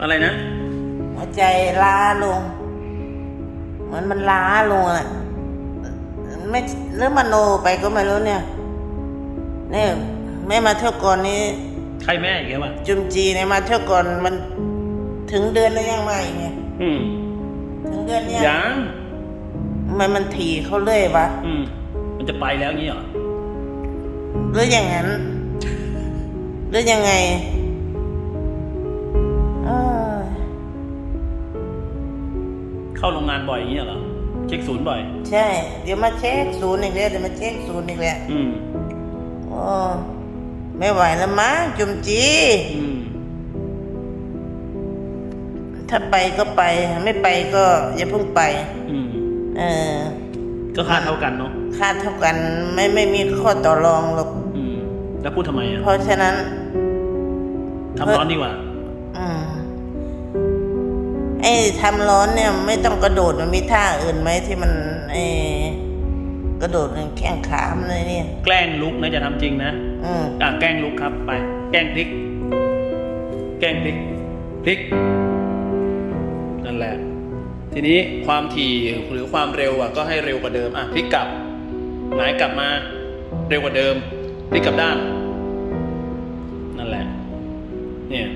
อะไรนะ หัวใจล้าลงเหมือนมันล้าลงอะไม่หรือมโนไปก็ไม่รู้เนี่ยเนี่ยแม่มาเที่ยวก่อนนี้ ใครแม่อีกแล้ววะจุมจีเนี่ยมาเที่ยวก่อนมันถึงเดือนแล้วยังไม่เนี่ยอืมถึงเดือนเนี่ยยังทำไมมันถี่เขาเรื่อยวะอืมมันจะไปแล้วงี้เหรอหรืออย่างนั้นหรือยังไง เข้าโรงงานบ่อยอย่างงี้เหรอเช็คศูนย์บ่อย ใช่ เดี๋ยวมาเช็คศูนย์อีกแล้วเดี๋ยวมาเช็คศูนย์อีกแล้วอืมโอ้ไม่ไหวแล้วมั้งจุมจี อืมถ้าไปก็ไป ไม่ไปก็อย่าเพิ่งไป อืมเออ ก็ค่าเท่ากันเนาะค่าเท่ากันไม่ไม่มีข้อต่อรองหรอก อืมแล้วพูดทำไมอะเพราะฉะนั้น ทำร้อนดีกว่า อืมไอ้ทำร้อนเนี่ยไม่ต้องกระโดดมันมีท่าอื่นไหมที่มันไอ้กระโดดแข้งขามันเลยเนี่ย แกล้งลุกนะจะทำจริงนะอืมอะแกล้งลุกครับไป แกล้งพลิก แกล้งพลิกพลิกนั่นแหละ ทีนี้ความถี่หรือความเร็วอะก็ให้เร็วกว่าเดิมอะพลิกกลับหงายกลับมาเร็วกว่าเดิมพลิกกลับด้าน นั่นแหละ เนี่ย